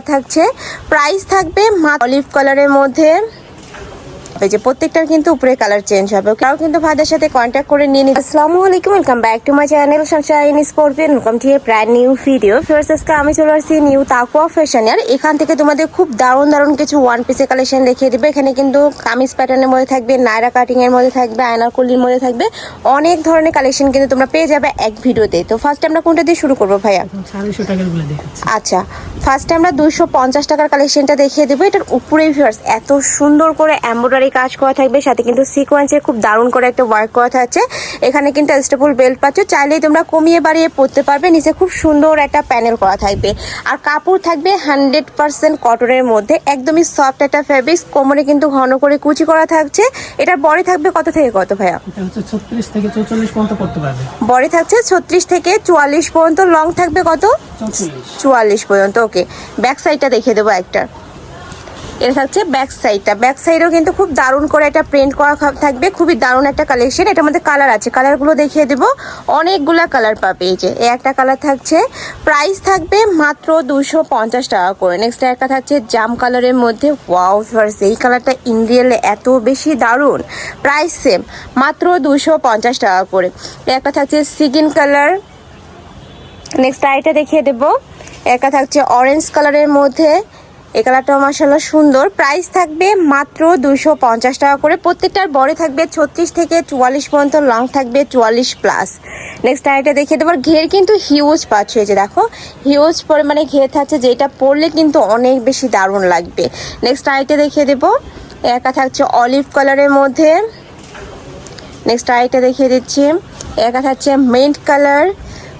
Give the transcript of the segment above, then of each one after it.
থাকছে। প্রাইস থাকবে অলিভ কালারের মধ্যে। এই যে প্রত্যেকটার কিন্তু উপরে কালার চেঞ্জ হবে। কারও কিন্তু ভাইদের সাথে কন্ট্যাক্ট করে নিয়ে নিতে আসসালামু আলাইকুম welcome back to my channel sunshine scorpion welcome to a brand new video first আজকে আমি চলে আসছি নিউ তাকুয়া ফ্যাশনের এখান থেকে তোমাদের খুব দারুণ দারুণ কিছু ওয়ান পিসের কালেকশন দেখিয়ে দেবে। এখানে কিন্তু কামিজ প্যাটার্নের মধ্যে থাকবে নায়রা কাটিং এর মধ্যে থাকবে আয়নারকলির মধ্যে থাকবে। অনেক ধরনের কালেকশন কিন্তু তোমরা পেয়ে যাবে এক ভিডিওতে। তো ফার্স্ট আমরা কোনটা দিয়ে শুরু করব ভাইয়া? সাড়েশো টাকারগুলো আচ্ছা ফার্স্টে আমরা দুইশো পঞ্চাশ টাকার কালেকশনটা দেখিয়ে দেবো। এটার উপরে ভিউয়ার্স এত সুন্দর করে এমব্রয়ডারি কাজ করা থাকবে সাথে কিন্তু সিকোয়েন্সের খুব দারুণ করে একটা ওয়ার্ক করা থাকছে। এখানে কিন্তু স্টেপল বেল্ট পাচ্ছ চাইলেই তোমরা কমিয়ে বাড়িয়ে পরতে পারবে নিচে খুব সুন্দর একটা প্যানেল করা থাকবে। আর কাপড় থাকবে হান্ড্রেড পার্সেন্ট কটনের মধ্যে একদমই সফট একটা ফ্যাব্রিক্স কোমরে কিন্তু ঘন করে কুচি করা থাকছে। এটার বড়ি থাকবে কত থেকে কত ভাইয়া? ছত্রিশ থেকে চৌচল্লিশ পর্যন্ত করতে পারবে। বড়ি থাকছে ছত্রিশ থেকে চুয়াল্লিশ পর্যন্ত লং থাকবে কত? চুয়াল্লিশ পর্যন্ত ওকে ব্যাক সাইডটা দেখিয়ে দেবো একটা। এটা থাকছে ব্যাক সাইডটা ব্যাক সাইডেও কিন্তু খুব দারুণ করে একটা প্রিন্ট করা থাকবে। খুবই দারুণ একটা কালেকশন এটার মধ্যে কালার আছে। কালারগুলো দেখিয়ে দেবো। অনেকগুলা কালার পাবে এই যে। একটা কালার থাকছে। প্রাইস থাকবে মাত্র দুশো পঞ্চাশ টাকা করে। নেক্সট একটা থাকছে জাম কালারের মধ্যে। ওয়াও ফার্স এই কালারটা ইন্ডিয়ালে এত বেশি দারুণ। প্রাইস সেম মাত্র দুশো পঞ্চাশ টাকা করে। একটা থাকছে সিগিন কালার নেক্সট আইটা দেখিয়ে দেবো। একটা থাকছে অরেঞ্জ কালারের মধ্যে। এই কালারটাও মাসাল্লাহ সুন্দর। প্রাইস থাকবে মাত্র দুশো পঞ্চাশ টাকা করে। প্রত্যেকটার বড় থাকবে ছত্রিশ থেকে চুয়াল্লিশ পর্যন্ত লং থাকবে চুয়াল্লিশ প্লাস নেক্সট আইটা দেখিয়ে দেবো। ঘের কিন্তু হিউজ পাচ্ছ হয়েছে দেখো। হিউজ পরিমাণে ঘের থাকছে, যেটা পরলে কিন্তু অনেক বেশি দারুণ লাগবে। নেক্সট আইটা দেখিয়ে দেবো। একা থাকছে অলিভ কালারের মধ্যে। নেক্সট আইটা দেখিয়ে দিচ্ছি। একা থাকছে মেন্ট কালার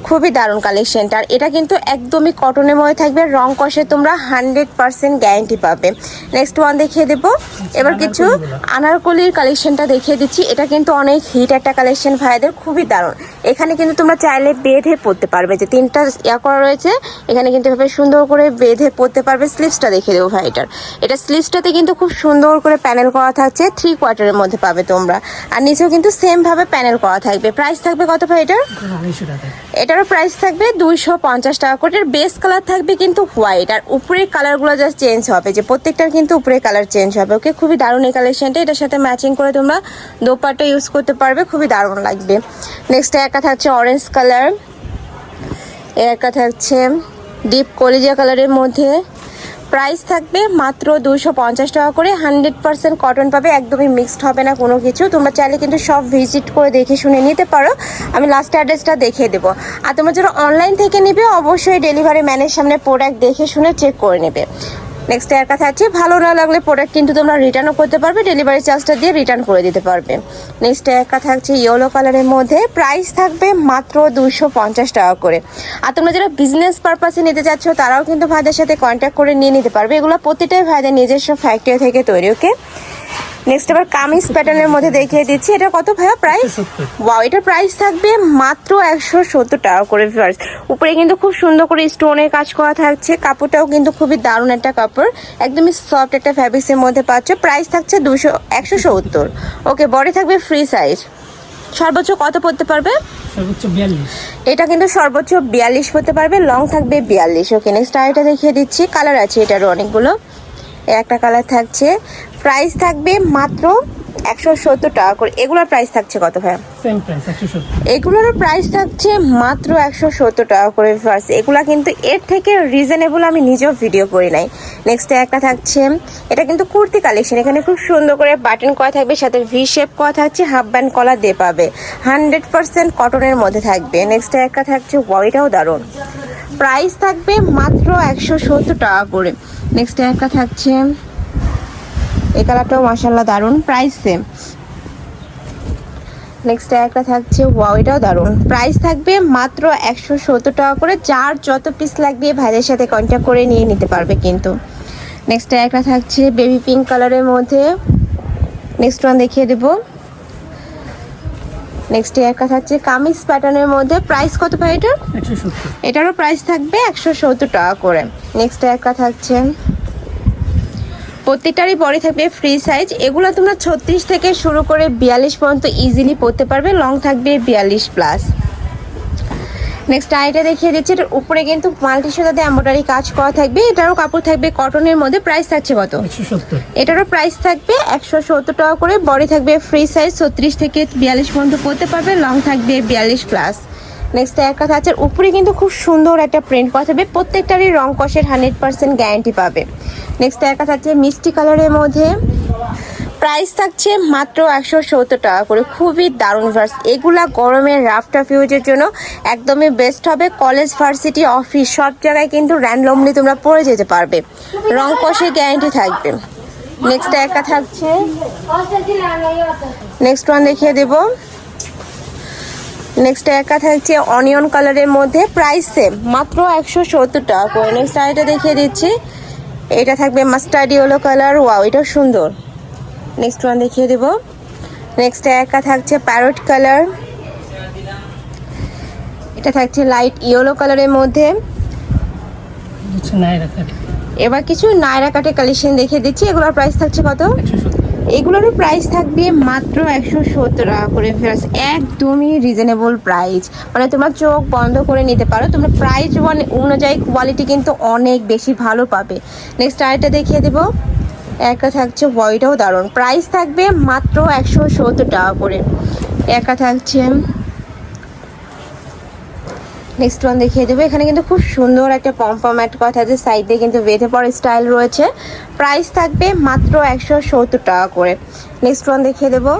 খুবই দারুণ কালেকশনটা আর এটা কিন্তু একদমই কটনের মধ্যে থাকবে রং কষে তোমরা হান্ড্রেড পার্সেন্ট গ্যারেন্টি পাবে। নেক্সট ওয়ান দেখিয়ে দেবো। এবার কিছু আনারকলির কালেকশনটা দেখিয়ে দিচ্ছি। এটা কিন্তু অনেক হিট একটা কালেকশন ভাইদের খুবই দারুণ। এখানে কিন্তু তোমরা চাইলে বেঁধে পড়তে পারবে। যে তিনটা ইয়া করা রয়েছে এখানে কিন্তু এভাবে সুন্দর করে বেঁধে পড়তে পারবে। স্লিভসটা দেখিয়ে দেবো ভাইটার। এটা স্লিভসটাতে কিন্তু খুব সুন্দর করে প্যানেল করা থাকছে। থ্রি কোয়ার্টারের মধ্যে পাবে তোমরা। আর নিচেও কিন্তু সেমভাবে প্যানেল করা থাকবে। প্রাইস থাকবে কত ভাই এটার আড়াইশো টাকা। এটারও প্রাইস থাকবে দুইশো পঞ্চাশ টাকা করে। এর বেস কালার থাকবে কিন্তু হোয়াইট আর উপরের কালারগুলো জাস্ট চেঞ্জ হবে। যে প্রত্যেকটার কিন্তু উপরে কালার চেঞ্জ হবে। ওকে খুবই দারুণ এই কালেকশনটা এটার সাথে ম্যাচিং করে তোমরা দোপাটা ইউজ করতে পারবে। খুবই দারুণ লাগবে। নেক্সট একা থাকছে অরেঞ্জ কালার একা থাকছে ডিপ কলিজা কালারের মধ্যে। প্রাইস থাকবে মাত্র দুশো পঞ্চাশ টাকা করে। হান্ড্রেড পার্সেন্ট কটন পাবে, একদমই মিক্সড হবে না কোনো কিছু। তোমরা চাইলে কিন্তু সব ভিজিট করে দেখে শুনে নিতে পারো। আমি লাস্ট অ্যাড্রেসটা দেখিয়ে দেবো। আর তোমরা যারা অনলাইন থেকে নিবে, অবশ্যই ডেলিভারি ম্যানের সামনে প্রোডাক্ট দেখে শুনে চেক করে নেবে। নেক্সট এর কথা আছে, ভালো না লাগলে প্রোডাক্ট কিন্তু তোমরা রিটার্নও করতে পারবে ডেলিভারি চার্জটা দিয়ে রিটার্ন করে দিতে পারবে। নেক্সট এর কথা থাকছে ইয়েলো কালারের মধ্যে প্রাইস থাকবে মাত্র দুশো পঞ্চাশ টাকা করে। আর তোমরা যারা বিজনেস পারপাসে নিতে চাচ্ছ, তারাও কিন্তু ভাইদের সাথে কন্ট্যাক্ট করে নিয়ে নিতে পারবে। এগুলো প্রতিটাই ভাইদের নিজস্ব ফ্যাক্টরি থেকে তৈরি ওকে নেক্সট আবার কামিজ প্যাটার্নের মধ্যে দেখিয়ে দিচ্ছি। এটা কত ভাইয়া প্রাইস? ওয়াও এটার প্রাইস থাকবে মাত্র একশো সত্তর টাকা করে ভিউয়ার্স উপরে কিন্তু খুব সুন্দর করে স্টোনের কাজ করা থাকছে। কাপড়টাও কিন্তু খুবই দারুণ একটা কাপড়। একদমই সফট একটা ফ্যাব্রিক্সের মধ্যে পাচ্ছ। প্রাইস থাকছে দুশো একশো সত্তর। ওকে বডি থাকবে ফ্রি সাইজ সর্বোচ্চ কত পড়তে পারবে? সর্বোচ্চ এটা কিন্তু সর্বোচ্চ বিয়াল্লিশ পড়তে পারবে লং থাকবে বিয়াল্লিশ। ওকে নেক্সট আরেকটা দেখিয়ে দিচ্ছি। কালার আছে এটারও অনেকগুলো। একটা কালার থাকছে। প্রাইস থাকবে মাত্র একশো সত্তর টাকা করে। এগুলোর প্রাইস থাকছে কত ভাই এগুলোর প্রাইস থাকছে মাত্র একশো সত্তর টাকা করে ফার্স্ট এগুলো কিন্তু এর থেকে রিজনেবল আমি নিজেও ভিডিও করি নাই। নেক্সট একটা থাকছে এটা কিন্তু কুর্তি কালেকশন এখানে খুব সুন্দর করে বাটন করা থাকবে সাথে ভি শেপ করা থাকছে হাফ ব্যান্ড কলা দিয়ে পাবে। হান্ড্রেড পার্সেন্ট কটনের মধ্যে থাকবে। নেক্সট একটা থাকছে ওয়াইটাও দারুণ। প্রাইস থাকবে মাত্র একশো সত্তর টাকা করে। নেক্সট একটা থাকছে এই কালারটাও মাসাল্লাহ দারুণ প্রাইস সেম নেক্সট একটা থাকছে ওয়াও এটাও দারুণ। প্রাইস থাকবে মাত্র একশো সত্তর টাকা করে, যার যত পিস লাগবে ভাইদের সাথে কন্ট্যাক্ট করে নিয়ে নিতে পারবে কিন্তু। নেক্সট একটা থাকছে বেবি পিঙ্ক কালারের মধ্যে। নেক্সট ওয়ান দেখিয়ে দেবো। নেক্সট ইয়ার কথা হচ্ছে কামিজ প্যাটার্নের মধ্যে প্রাইস কত পাই এটা একশো সত্তর। এটারও প্রাইস থাকবে একশো সত্তর টাকা করে। নেক্সট ইয়ার কথা হচ্ছে প্রত্যেকটারই পরে থাকবে ফ্রি সাইজ এগুলো তোমরা ছত্রিশ থেকে শুরু করে বিয়াল্লিশ পর্যন্ত ইজিলি পরতে পারবে। লং থাকবে বিয়াল্লিশ প্লাস নেক্সট আইটা দেখিয়ে দিচ্ছি এটার উপরে কিন্তু মাল্টি সুতাতে এম্ব্রয়ডারি কাজ করা থাকবে। এটারও কাপড় থাকবে কটনের মধ্যে প্রাইস থাকছে কত? এটারও প্রাইস থাকবে একশো সত্তর টাকা করে। বডি থাকবে ফ্রি সাইজ ছত্রিশ থেকে বিয়াল্লিশ পর্যন্ত পড়তে পারবে লং থাকবে বিয়াল্লিশ প্লাস নেক্সট এক কথা আছে উপরে কিন্তু খুব সুন্দর একটা প্রিন্ট করা থাকবে প্রত্যেকটারই রং কষের হান্ড্রেড পার্সেন্ট গ্যারান্টি পাবে। নেক্সট এক কথা আছে মিষ্টি কালারের মধ্যে প্রাইস থাকছে মাত্র একশো সত্তর টাকা করে। খুবই দারুণ ভার্স এগুলা গরমের রাফটা ফিউজের জন্য একদমই বেস্ট হবে। কলেজ ভার্সিটি অফিস সব জায়গায় কিন্তু র্যান্ডমলি তোমরা পরে যেতে পারবে। রং কষের গ্যারান্টি থাকবে। নেক্সট একা থাকছে। নেক্সট ওয়ান দেখিয়ে দেব। নেক্সট একা থাকছে অনিয়ন কালারের মধ্যে। প্রাইস সেম মাত্র একশো সত্তর টাকা করে। নেক্সট আরেকটা দেখিয়ে দিচ্ছি। এটা থাকবে মাস্টার্ড ইয়েলো কালার ওয়াও এটা সুন্দর। নেক্সট ওয়ান দেখিয়ে দেব। নেক্সট একা থাকছে প্যারট কালার এটা থাকছে লাইট ইয়েলো কালারের মধ্যে। এবার কিছু নায়রা কাটে কালেকশন দেখিয়ে দিচ্ছি। এগুলোর প্রাইস থাকছে কত? এগুলোরও প্রাইস থাকবে মাত্র একশো সত্তর টাকা করে ফেরাস একদমই রিজনেবল প্রাইস মানে তোমরা চোখ বন্ধ করে নিতে পারো। তোমরা প্রাইস অনুযায়ী কোয়ালিটি কিন্তু অনেক বেশি ভালো পাবে। নেক্সট আরেকটা দেখিয়ে দেবো। একটা থাকছে ওয়াইটাও দারুণ। প্রাইস থাকবে মাত্র একশো সত্তর টাকা করে। একা থাকছে। নেক্সট ওয়ান দেখিয়ে দেবো। এখানে কিন্তু খুব সুন্দর একটা পম্পম অ্যাড কথা আছে। সাইডে কিন্তু বেঁধে পড়ে স্টাইল রয়েছে। প্রাইস থাকবে মাত্র একশো সত্তর টাকা করে। নেক্সট ওয়ান দেখিয়ে দেবো।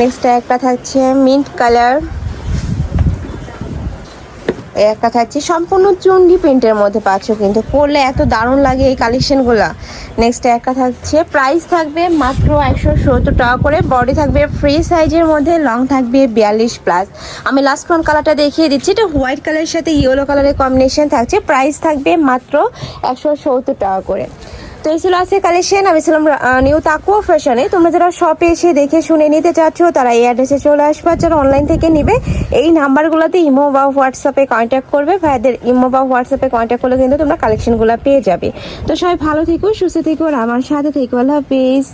নেক্সট একটা থাকছে মিন্ট কালার একটা থাকছে। সম্পূর্ণ চুন্ডি প্রিন্টের মধ্যে পাচ্ছ কিন্তু। পরলে এত দারুণ লাগে এই কালেকশনগুলো নেক্সট একটা থাকছে। প্রাইস থাকবে মাত্র একশো সত্তর টাকা করে। বডি থাকবে ফ্রি সাইজের মধ্যে লং থাকবে বিয়াল্লিশ প্লাস আমি লাস্ট ফোন কালারটা দেখিয়ে দিচ্ছি। এটা হোয়াইট কালারের সাথে ইয়েলো কালারের কম্বিনেশন থাকছে। প্রাইস থাকবে মাত্র একশো সত্তর টাকা করে। তো এই ছিল আজকে কালেকশন আমি ছিলাম নিউ তাকুয়া ফ্যাশনে তোমরা যারা শপে এসে দেখে শুনে নিতে চাচ্ছ, তারা এই অ্যাড্রেসে চলে আসবে। যারা অনলাইন থেকে নিবে, এই নাম্বারগুলোতে ইমো বা হোয়াটসঅ্যাপে কন্ট্যাক্ট করবে। ভাইদের ইমো বা হোয়াটসঅ্যাপে কন্ট্যাক্ট করলে কিন্তু তোমরা কালেকশনগুলো পেয়ে যাবে। তো সবাই ভালো থেকো, সুস্থ থেকো, আর আমার সাথে থেকো। আল্লাহ হাফিজ।